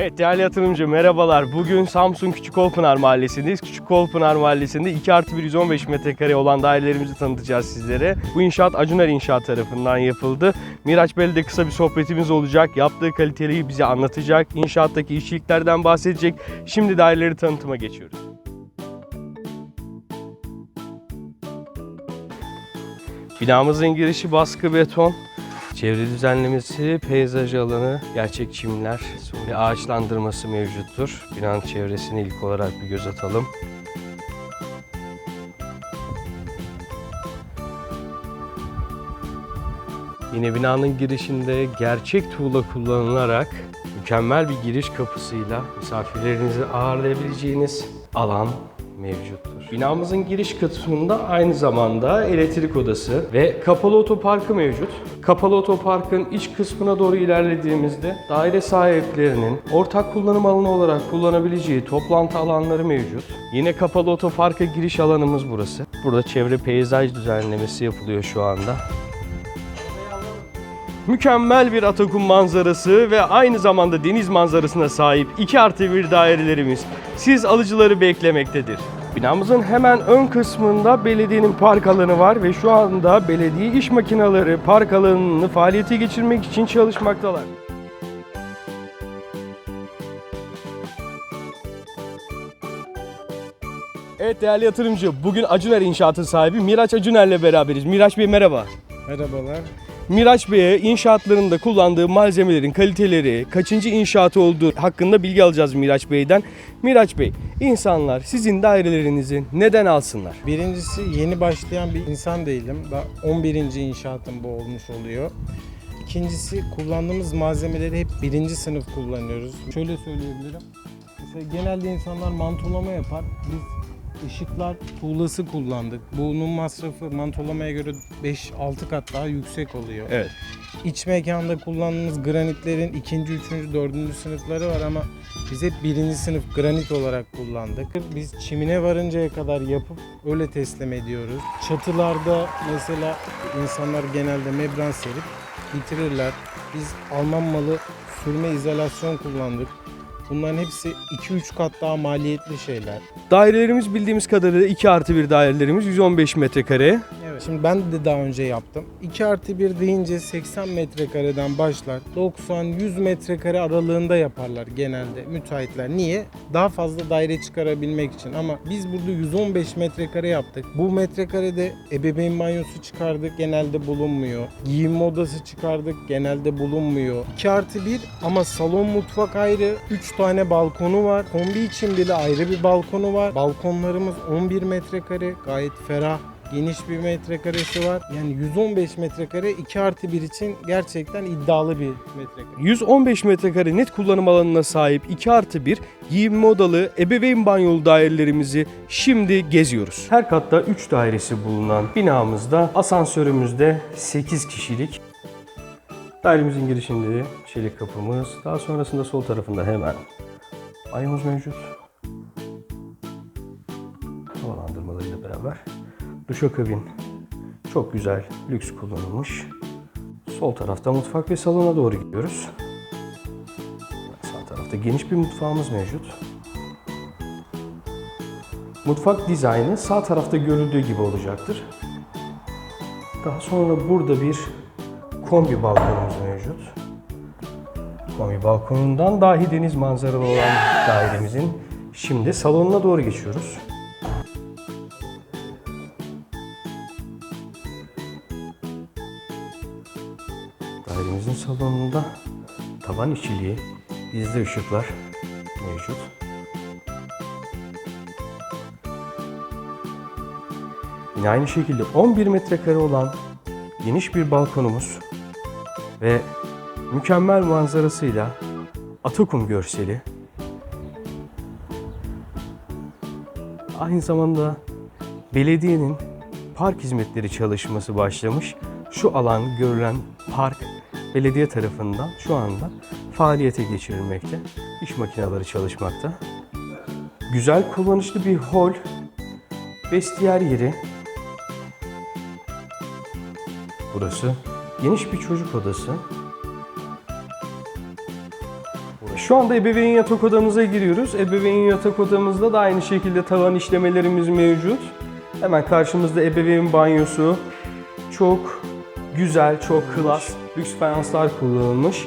Evet değerli yatırımcı merhabalar. Bugün Samsun Küçük Kolpınar Mahallesi'ndeyiz. Küçük Kolpınar Mahallesi'nde 2 artı 1 115 metrekare olan dairelerimizi tanıtacağız sizlere. Bu inşaat Acuner İnşaat tarafından yapıldı. Miraç Bey'le de kısa bir sohbetimiz olacak. Yaptığı kaliteyi bize anlatacak. İnşaattaki işçiliklerden bahsedecek. Şimdi daireleri tanıtıma geçiyoruz. Binamızın girişi baskı beton. Çevre düzenlemesi, peyzaj alanı, gerçek çimler ve ağaçlandırması mevcuttur. Binanın çevresine ilk olarak bir göz atalım. Yine binanın girişinde gerçek tuğla kullanılarak mükemmel bir giriş kapısıyla misafirlerinizi ağırlayabileceğiniz alan mevcuttur. Binamızın giriş kısmında aynı zamanda elektrik odası ve kapalı otoparkı mevcut. Kapalı otoparkın iç kısmına doğru ilerlediğimizde daire sahiplerinin ortak kullanım alanı olarak kullanabileceği toplantı alanları mevcut. Yine kapalı otoparka giriş alanımız burası. Burada çevre peyzaj düzenlemesi yapılıyor şu anda. Mükemmel bir Atakum manzarası ve aynı zamanda deniz manzarasına sahip 2 artı 1 dairelerimiz siz alıcıları beklemektedir. Binamızın hemen ön kısmında belediyenin park alanı var ve şu anda belediye iş makineleri park alanını faaliyete geçirmek için çalışmaktalar. Evet değerli yatırımcı, bugün Acuner İnşaat'ın sahibi Miraç Acuner'le beraberiz. Miraç Bey merhaba. Merhabalar. Miraç Bey'e inşaatlarında kullandığı malzemelerin kaliteleri, kaçıncı inşaatı olduğu hakkında bilgi alacağız Miraç Bey'den. Miraç Bey, insanlar sizin dairelerinizi neden alsınlar? Birincisi yeni başlayan bir insan değilim. Daha 11. inşaatım bu olmuş oluyor. İkincisi kullandığımız malzemeleri hep birinci sınıf kullanıyoruz. Şöyle söyleyebilirim. Mesela genelde insanlar mantolama yapar. Biz ışıklar tuğlası kullandık. Bunun masrafı mantolamaya göre 5-6 kat daha yüksek oluyor. Evet. İç mekanda kullandığımız granitlerin ikinci, üçüncü, dördüncü sınıfları var ama biz hep birinci sınıf granit olarak kullandık. Biz çimine varıncaya kadar yapıp öyle teslim ediyoruz. Çatılarda mesela insanlar genelde membran serip bitirirler. Biz Alman malı sürme izolasyon kullandık. Bunların hepsi 2-3 kat daha maliyetli şeyler. Dairelerimiz bildiğimiz kadarıyla 2 artı 1 dairelerimiz 115 metrekare. Şimdi ben de daha önce yaptım. 2 artı 1 deyince 80 metrekareden başlar. 90-100 metrekare aralığında yaparlar genelde müteahhitler. Niye? Daha fazla daire çıkarabilmek için. Ama biz burada 115 metrekare yaptık. Bu metrekarede ebeveyn banyosu çıkardık. Genelde bulunmuyor. Giyinme odası çıkardık. Genelde bulunmuyor. 2 artı 1 ama salon mutfak ayrı. 3 tane balkonu var. Kombi için bile ayrı bir balkonu var. Balkonlarımız 11 metrekare. Gayet ferah geniş bir metrekaresi var. Yani 115 metrekare 2 artı 1 için gerçekten iddialı bir metrekare. 115 metrekare net kullanım alanına sahip 2 artı 1 giyinme odalı ebeveyn banyolu dairelerimizi şimdi geziyoruz. Her katta 3 dairesi bulunan binamızda asansörümüzde 8 kişilik. Dairemizin girişinde çelik kapımız, daha sonrasında sol tarafında hemen banyomuz mevcut. Havalandırmalarıyla beraber. Duşakabin çok güzel, lüks kullanılmış. Sol tarafta mutfak ve salona doğru gidiyoruz. Sağ tarafta geniş bir mutfağımız mevcut. Mutfak dizaynı sağ tarafta görüldüğü gibi olacaktır. Daha sonra burada bir kombi balkonumuz mevcut. Kombi balkonundan dahi deniz manzaralı olan dairemizin şimdi salonuna doğru geçiyoruz. Salonunda tavan işçiliği, gizli ışıklar mevcut. Yine aynı şekilde 11 metrekare olan geniş bir balkonumuz ve mükemmel manzarasıyla Atakum görseli. Aynı zamanda belediyenin park hizmetleri çalışması başlamış. Şu alan görülen park belediye tarafından şu anda faaliyete geçirilmekte. İş makineleri çalışmakta. Güzel kullanışlı bir hol, vestiyer yeri. Burası geniş bir çocuk odası. Şu anda ebeveyn yatak odamıza giriyoruz. Ebeveyn yatak odamızda da aynı şekilde tavan işlemelerimiz mevcut. Hemen karşımızda ebeveyn banyosu. Çok güzel, çok klas, lüks fayanslar kullanılmış.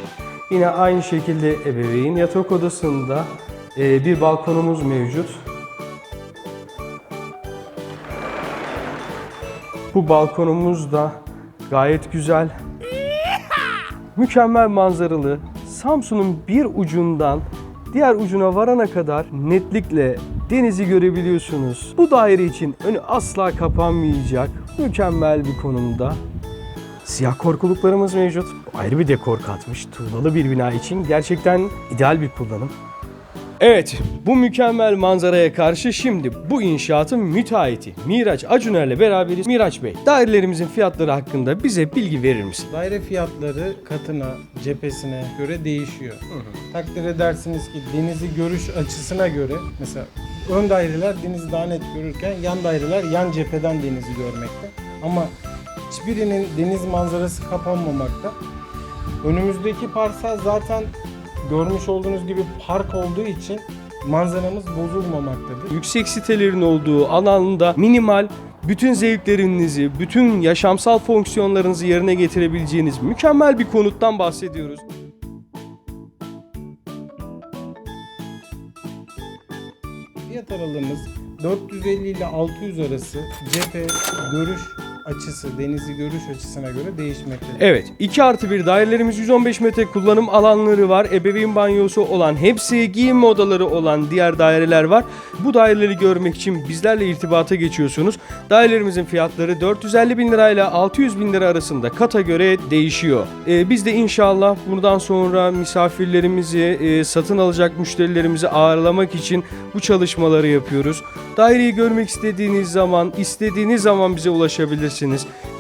Yine aynı şekilde ebeveyn yatak odasında e, bir balkonumuz mevcut. Bu balkonumuz da gayet güzel. Mükemmel manzaralı. Samsun'un bir ucundan diğer ucuna varana kadar netlikle denizi görebiliyorsunuz. Bu daire için önü asla kapanmayacak. Mükemmel bir konumda. Siyah korkuluklarımız mevcut. Ayrı bir dekor katmış. Tuğlalı bir bina için gerçekten ideal bir kullanım. Evet, bu mükemmel manzaraya karşı şimdi bu inşaatın müteahhiti Miraç Acuner ile beraberiz. Miraç Bey, dairelerimizin fiyatları hakkında bize bilgi verir misin? Daire fiyatları katına, cephesine göre değişiyor. Takdir edersiniz ki denizi görüş açısına göre mesela ön daireler denizi daha net görürken yan daireler yan cepheden denizi görmekte. Ama hiçbirinin deniz manzarası kapanmamakta. Önümüzdeki parsel zaten görmüş olduğunuz gibi park olduğu için manzaramız bozulmamaktadır. Yüksek sitelerin olduğu alanda minimal bütün zevklerinizi, bütün yaşamsal fonksiyonlarınızı yerine getirebileceğiniz mükemmel bir konuttan bahsediyoruz. Fiyat aralığımız 450 ile 600 arası cephe görüş açısı, denizi görüş açısına göre değişmektedir. Evet, 2 artı 1 dairelerimiz 115 metre kullanım alanları var. Ebeveyn banyosu olan, hepsi giyinme odaları olan diğer daireler var. Bu daireleri görmek için bizlerle irtibata geçiyorsunuz. Dairelerimizin fiyatları 450 bin lirayla 600 bin lira arasında kata göre değişiyor. Ee, biz de inşallah buradan sonra misafirlerimizi, e, satın alacak müşterilerimizi ağırlamak için bu çalışmaları yapıyoruz. Daireyi görmek istediğiniz zaman, istediğiniz zaman bize ulaşabilirsiniz.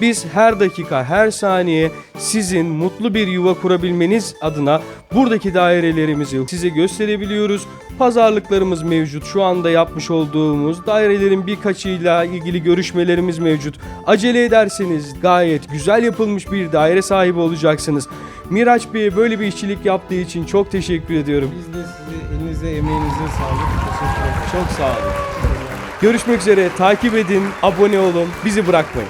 Biz her dakika, her saniye sizin mutlu bir yuva kurabilmeniz adına buradaki dairelerimizi size gösterebiliyoruz. Pazarlıklarımız mevcut. Şu anda yapmış olduğumuz dairelerin birkaçıyla ilgili görüşmelerimiz mevcut. Acele ederseniz gayet güzel yapılmış bir daire sahibi olacaksınız. Miraç Bey'e böyle bir işçilik yaptığı için çok teşekkür ediyorum. Biz de size elinize emeğinize sağlık. Teşekkür ederim. Çok sağ olun. Görüşmek üzere. Takip edin, abone olun. Bizi bırakmayın.